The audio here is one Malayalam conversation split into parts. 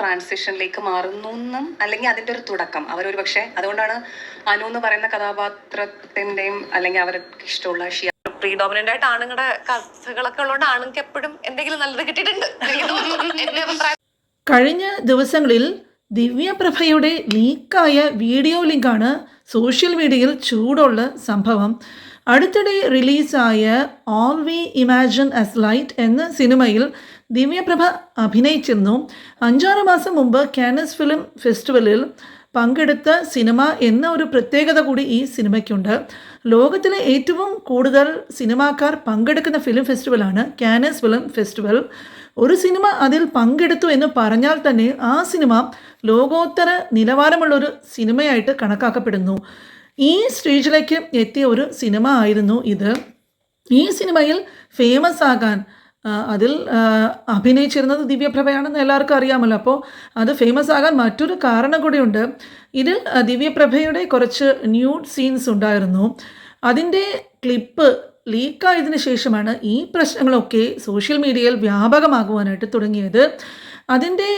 ട്രാൻസിഷനിലേക്ക് മാറുന്നു എന്നും അല്ലെങ്കിൽ അതിന്റെ ഒരു തുടക്കം. അവരൊരു പക്ഷേ അതുകൊണ്ടാണ് അനു എന്ന് പറയുന്ന കഥാപാത്രത്തിന്റെയും അല്ലെങ്കിൽ അവർക്ക് ഇഷ്ടമുള്ള ഷിയ പ്രീഡോമിനന്റ് ആയിട്ട് ആണുങ്ങളുടെ കഥകളൊക്കെ ഉള്ളതുകൊണ്ട് ആണുങ്ങൾക്ക് എപ്പോഴും എന്തെങ്കിലും നല്ലത് കിട്ടിയിട്ടുണ്ട്. എന്റെ അഭിപ്രായം. കഴിഞ്ഞ ദിവസങ്ങളിൽ ദിവ്യപ്രഭയുടെ ലീക്കായ വീഡിയോ ലിങ്കാണ് സോഷ്യൽ മീഡിയയിൽ ചൂടുള്ള സംഭവം. അടുത്തിടെ റിലീസായ all we imagine as light എന്ന സിനിമയിൽ ദിവ്യപ്രഭ അഭിനയിച്ചിരുന്നു. അഞ്ചാറ് മാസം മുമ്പ് കാനസ് ഫിലിം ഫെസ്റ്റിവലിൽ പങ്കെടുത്ത സിനിമ എന്ന ഒരു പ്രത്യേകത കൂടി ഈ സിനിമയ്ക്കുണ്ട്. ലോകത്തിലെ ഏറ്റവും കൂടുതൽ സിനിമാക്കാർ പങ്കെടുക്കുന്ന ഫിലിം ഫെസ്റ്റിവലാണ് കാനസ് ഫിലിം ഫെസ്റ്റിവൽ. ഒരു സിനിമ അതിൽ പങ്കെടുത്തു എന്ന് പറഞ്ഞാൽ തന്നെ ആ സിനിമ ലോകോത്തര നിലവാരമുള്ള ഒരു സിനിമയായിട്ട് കണക്കാക്കപ്പെടുന്നു. ഈ സ്റ്റേജിലേക്ക് എത്തിയ ഒരു സിനിമ ആയിരുന്നു ഇത്. ഈ സിനിമയിൽ ഫേമസ് ആകാൻ അതിൽ അഭിനയിച്ചിരുന്നത് ദിവ്യപ്രഭയാണെന്ന് എല്ലാവർക്കും അറിയാമല്ലോ. അപ്പോൾ അത് ഫേമസ് ആകാൻ മറ്റൊരു കാരണം കൂടിയുണ്ട്. ഇതിൽ ദിവ്യപ്രഭയുടെ കുറച്ച് ന്യൂഡ് സീൻസ് ഉണ്ടായിരുന്നു. അതിന്റെ ക്ലിപ്പ് ലീക്കായതിനു ശേഷമാണ് ഈ പ്രശ്നങ്ങളൊക്കെ സോഷ്യൽ മീഡിയയിൽ വ്യാപകമാകുവാനായിട്ട് തുടങ്ങിയത്. അതിന്റെ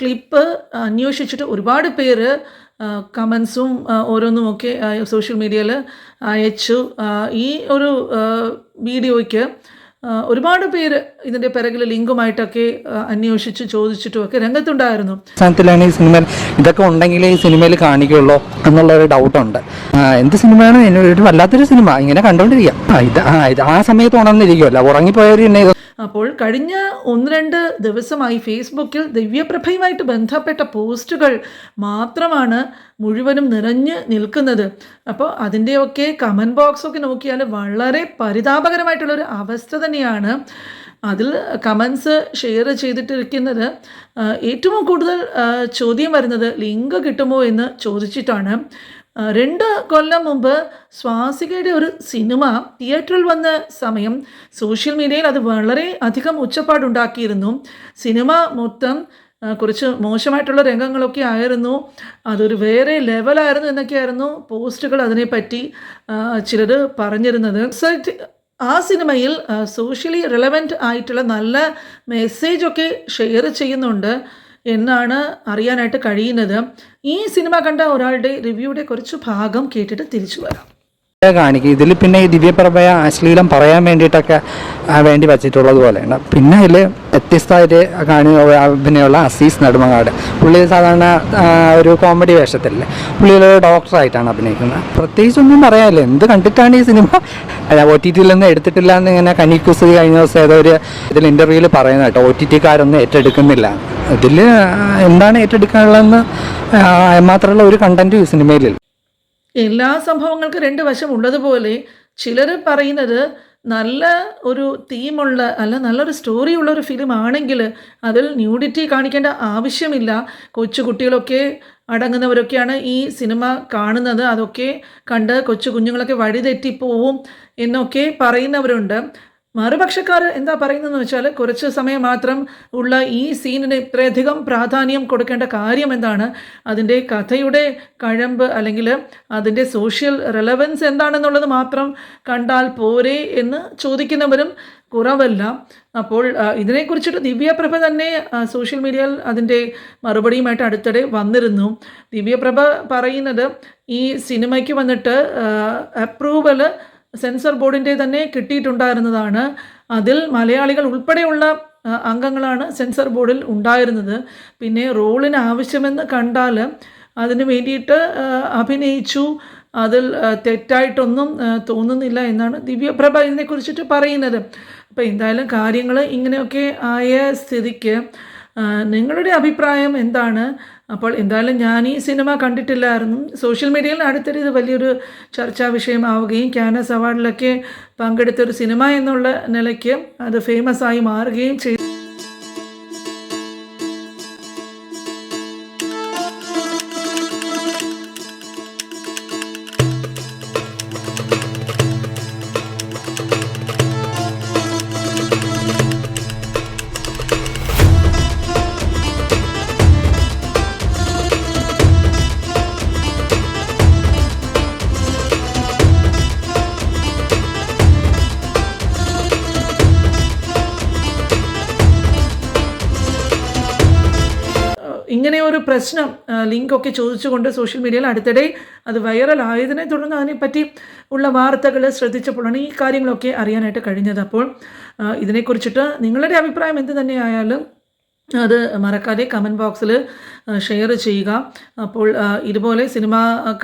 ക്ലിപ്പ് അന്വേഷിച്ചിട്ട് ഒരുപാട് പേര് കമൻസും ഓരോന്നും ഒക്കെ സോഷ്യൽ മീഡിയയിൽ അയച്ചു. ഈ ഒരു വീഡിയോയ്ക്ക് ഒരുപാട് പേര് ഇതിന്റെ പിറകിൽ ലിങ്കുമായിട്ടൊക്കെ അന്വേഷിച്ച് ചോദിച്ചിട്ടും ഒക്കെ രംഗത്തുണ്ടായിരുന്നു. സ്ഥാനത്തിലാണ് ഈ സിനിമ ഇതൊക്കെ ഉണ്ടെങ്കിലേ ഈ സിനിമയിൽ കാണിക്കുള്ളൂ എന്നുള്ള ഒരു ഡൗട്ട് ഉണ്ട് എന്ത് സിനിമയാണ്? വല്ലാത്തൊരു സിനിമ. ഇങ്ങനെ കണ്ടോണ്ടിരിക്കാം. ആ ഇത് ആ സമയത്ത് ഉണർന്നിരിക്കുമല്ലോ ഉറങ്ങിപ്പോയവർ തന്നെ അപ്പോൾ കഴിഞ്ഞ ഒന്ന് രണ്ട് ദിവസമായി ഫേസ്ബുക്കിൽ ദിവ്യപ്രഭയുമായിട്ട് ബന്ധപ്പെട്ട പോസ്റ്റുകൾ മാത്രമാണ് മുഴുവനും നിറഞ്ഞ് നിൽക്കുന്നത്. അപ്പോൾ അതിന്റെയൊക്കെ കമന്റ് ബോക്സൊക്കെ നോക്കിയാൽ വളരെ പരിതാപകരമായിട്ടുള്ളൊരു അവസ്ഥ തന്നെയാണ് അതിൽ കമൻസ് ഷെയർ ചെയ്തിട്ടിരിക്കുന്നത്. ഏറ്റവും കൂടുതൽ ചോദ്യം വരുന്നത് ലിങ്ക് കിട്ടുമോ എന്ന് ചോദിച്ചിട്ടാണ്. രണ്ട് കൊല്ലം മുമ്പ് സ്വാസികയുടെ ഒരു സിനിമ തിയേറ്ററിൽ വന്ന സമയം സോഷ്യൽ മീഡിയയിൽ അത് വളരെ അധികം ഉച്ചപ്പാടുണ്ടാക്കിയിരുന്നു. സിനിമ മൊത്തം കുറച്ച് മോശമായിട്ടുള്ള രംഗങ്ങളൊക്കെ ആയിരുന്നു. അതൊരു വേറെ ലെവലായിരുന്നു എന്നൊക്കെയായിരുന്നു പോസ്റ്റുകൾ അതിനെപ്പറ്റി ചിലർ പറഞ്ഞിരുന്നത്. സൈറ്റ് ആ സിനിമയിൽ സോഷ്യലി റിലവന്റ് ആയിട്ടുള്ള നല്ല മെസ്സേജൊക്കെ ഷെയർ ചെയ്യുന്നുണ്ട്. എന്നാണ് അറിയാനായിട്ട് കഴിയുന്നത്. ഈ സിനിമ കണ്ട ഒരാളുടെ റിവ്യൂയുടെ കുറച്ച് ഭാഗം കേട്ടിട്ട് തിരിച്ചു വരാം. കാണിക്കും. ഇതിൽ പിന്നെ ഈ ദിവ്യപ്രഭയ അശ്ലീലം പറയാൻ വേണ്ടിയിട്ടൊക്കെ വേണ്ടി വച്ചിട്ടുള്ളത് പോലെയാണ് പിന്നെ ഇതിൽ വ്യത്യസ്തമായിട്ട് കാണി അഭിനയമുള്ള അസീസ് നെടുമങ്ങാട്. പുള്ളി സാധാരണ ഒരു കോമഡി വേഷത്തിലല്ലേ? പുള്ളി ഒരു ഡോക്ടറായിട്ടാണ് അഭിനയിക്കുന്നത്. പ്രത്യേകിച്ചൊന്നും പറയാനില്ല. എന്ത് കണ്ടിട്ടാണ് ഈ സിനിമ? ഒ ടി ടിയിൽ നിന്ന് എടുത്തിട്ടില്ല എന്ന് ഇങ്ങനെ കനിക്കുസ് കഴിഞ്ഞ ദിവസം ഏതോ ഒരു ഇതിൽ ഇന്റർവ്യൂവിൽ പറയുന്നത് കേട്ടോ. ഒ ടി ടിക്കാരൊന്നും ഏറ്റെടുക്കുന്നില്ല. ഇതിൽ എന്താണ് ഏറ്റെടുക്കാനുള്ളതെന്ന് മാത്രമല്ല ഒരു കണ്ടന്റ് ഈ എല്ലാ സംഭവങ്ങൾക്കും രണ്ട് വശം ഉള്ളതുപോലെ ചിലർ പറയുന്നത് നല്ല ഒരു തീമുള്ള അല്ല നല്ലൊരു സ്റ്റോറി ഉള്ള ഒരു ഫിലിം ആണെങ്കിൽ അതിൽ ന്യൂഡിറ്റി കാണിക്കേണ്ട ആവശ്യമില്ല. കൊച്ചു കുട്ടികളൊക്കെ അടങ്ങുന്നവരൊക്കെയാണ് ഈ സിനിമ കാണുന്നത്. അതൊക്കെ കണ്ട് കൊച്ചു കുഞ്ഞുങ്ങളൊക്കെ വഴിതെറ്റിപ്പോവും എന്നൊക്കെ പറയുന്നവരുണ്ട്. മറുപക്ഷക്കാർ എന്താ പറയുന്നതെന്ന് വെച്ചാൽ കുറച്ച് സമയം മാത്രം ഉള്ള ഈ സീനിന് ഇത്രയധികം പ്രാധാന്യം കൊടുക്കേണ്ട കാര്യം എന്താണ്? അതിന്റെ കഥയുടെ കഴമ്പ് അല്ലെങ്കിൽ അതിന്റെ സോഷ്യൽ റെലവൻസ് എന്താണെന്നുള്ളത് മാത്രം കണ്ടാൽ പോരെ എന്ന് ചോദിക്കുന്നവരും കുറവല്ല. അപ്പോൾ ഇതിനെക്കുറിച്ചിട്ട് ദിവ്യപ്രഭ തന്നെ സോഷ്യൽ മീഡിയയിൽ അതിന്റെ മറുപടിയുമായിട്ട് അടുത്തിടെ വന്നിരുന്നു. ദിവ്യപ്രഭ പറയുന്നത് ഈ സിനിമയ്ക്ക് വന്നിട്ട് അപ്രൂവൽ സെൻസർ ബോർഡിന്റെ തന്നെ കിട്ടിയിട്ടുണ്ടായിരുന്നതാണ്. അതിൽ മലയാളികൾ ഉൾപ്പെടെയുള്ള അംഗങ്ങളാണ് സെൻസർ ബോർഡിൽ ഉണ്ടായിരുന്നത്. പിന്നെ റോളിന് ആവശ്യമെന്ന് കണ്ടാൽ അതിന് വേണ്ടിയിട്ട് അഭിനയിച്ചു. അതിൽ തെറ്റായിട്ടൊന്നും തോന്നുന്നില്ല എന്നാണ് ദിവ്യപ്രഭ ഇതിനെക്കുറിച്ചിട്ട് പറയുന്നത്. അപ്പോൾ എന്തായാലും കാര്യങ്ങൾ ഇങ്ങനെയൊക്കെ ആയ സ്ഥിതിക്ക് നിങ്ങളുടെ അഭിപ്രായം എന്താണ്? അപ്പോൾ എന്തായാലും ഞാൻ ഈ സിനിമ കണ്ടിട്ടില്ലായിരുന്നു. സോഷ്യൽ മീഡിയയിൽ അടുത്തിടെ ഇത് വലിയൊരു ചർച്ചാ വിഷയമാവുകയും ക്യാനസ് അവാർഡിലൊക്കെ പങ്കെടുത്തൊരു സിനിമ എന്നുള്ള നിലയ്ക്ക് അത് ഫേമസ് ആയി മാറുകയും ചെയ്തു. ഒരു പ്രശ്നം ലിങ്കൊക്കെ ചോദിച്ചുകൊണ്ട് സോഷ്യൽ മീഡിയയിൽ അടുത്തിടെ അത് വൈറൽ ആയതിനെ തുടർന്ന് അതിനെപ്പറ്റി ഉള്ള വാർത്തകൾ ശ്രദ്ധിച്ചപ്പോഴാണ് ഈ കാര്യങ്ങളൊക്കെ അറിയാനായിട്ട് കഴിഞ്ഞത്. അപ്പോൾ ഇതിനെക്കുറിച്ചിട്ട് നിങ്ങളുടെ അഭിപ്രായം എന്ത് തന്നെയായാലും അത് മറക്കാതെ കമന്റ് ബോക്സിൽ ഷെയർ ചെയ്യുക. അപ്പോൾ ഇതുപോലെ സിനിമ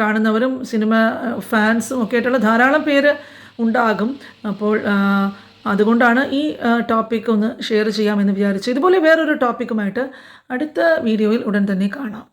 കാണുന്നവരും സിനിമ ഫാൻസും ഒക്കെ ആയിട്ടുള്ള ധാരാളം പേര് ഉണ്ടാകും. അപ്പോൾ അതുകൊണ്ടാണ് ഈ ടോപ്പിക് ഒന്ന് ഷെയർ ചെയ്യാമെന്ന് വിചാരിച്ചു. ഇതുപോലെ വേറൊരു ടോപ്പിക്കുമായിട്ട് അടുത്ത വീഡിയോയിൽ ഉടൻ തന്നെ കാണാം.